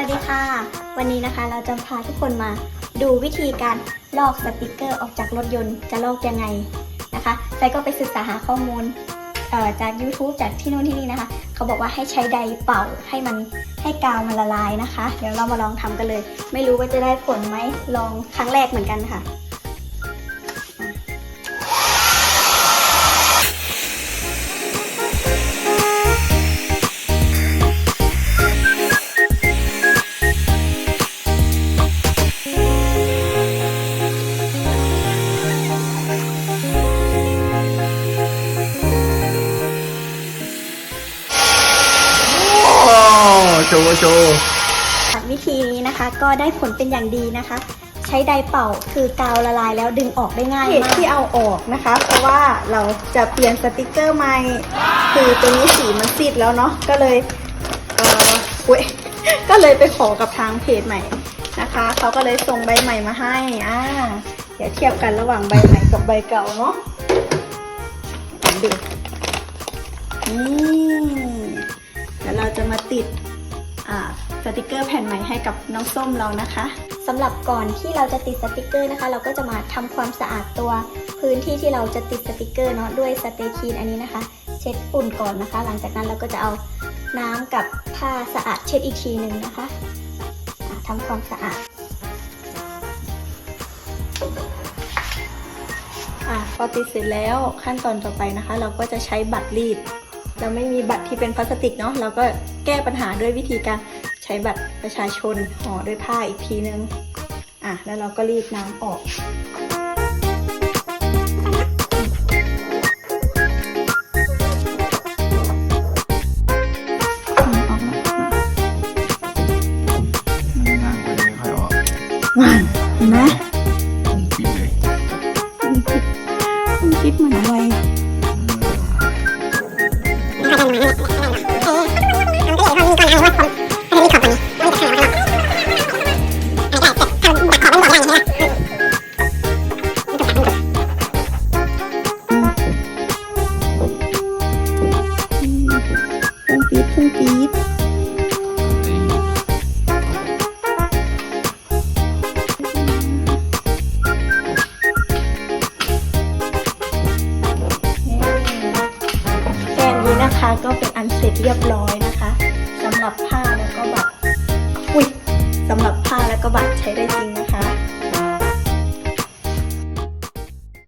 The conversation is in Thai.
ัสดีค่ะ วันนี้นะคะเราจะพาทุกคนมาดูวิธีการลอกสติกเกอร์ออกจากรถยนต์จะลอกยังไงนะคะไซก็ไปศึกษาหาข้อมูลจาก YouTube จากที่นู่นที่นี่นะคะ เขาบอกว่าให้ใช้ไดเป่าให้มันให้กาวมันละลายนะคะ เดี๋ยวเรามาลองทำกันเลย ไม่รู้ว่าจะได้ผลไหมลองครั้งแรกเหมือนกันค่ะ โชว์โชว์วิธีนี้นะคะก็ได้ผลเป็นอย่างดีนะคะ ใช้ไดร์เป่าคือกาวละลายแล้วดึงออกได้ง่ายเหตุที่เอาออกนะคะ เพราะว่าเราจะเปลี่ยนสติกเกอร์ใหม่คือตัวนี้สีมันซีดแล้วเนาะก็เลยเอออุ๊ยก็เลยไปขอกับทางเพจใหม่นะคะเขาก็เลยส่งใบใหม่มาให้อ่าเดี๋ยวเทียบกันระหว่างใบใหม่กับใบเก่าเนาะดูนี่เดี๋ยวเราจะมาติดอ่า สติกเกอร์แผ่นใหม่ให้กับน้องส้มเรานะคะสำหรับก่อนที่เราจะติดสติกเกอร์นะคะ เราก็จะมาทำความสะอาดตัวพื้นที่ที่เราจะติดสติกเกอร์เนาะด้วยสเตย์คีนอันนี้นะคะ เช็ดฝุ่นก่อนนะคะ หลังจากนั้นเราก็จะเอาน้ำกับผ้าสะอาดเช็ดอีกทีหนึ่งนะคะทำความสะอาดอะพอติดเสร็จแล้วขั้นตอนต่อไปนะคะ เราก็จะใช้บัตรรีด เราไม่มีบัตรที่เป็นพลาสติกเนาะเราก็แก้ปัญหาด้วยวิธีการใช้บัตรประชาชนห่อด้วยผ้าอีกทีนึงอะแล้วเราก็รีดน้ำออกนไม่ค่อยออกเห็นไหม ปี๊ดพุ่งปี๊ด นะคะ ก็เป็นอันเสร็จเรียบร้อยนะคะสำหรับผ้าแล้วก็บัตรอุ้ยสำหรับผ้าแล้วก็บัตรใช้ได้จริงนะ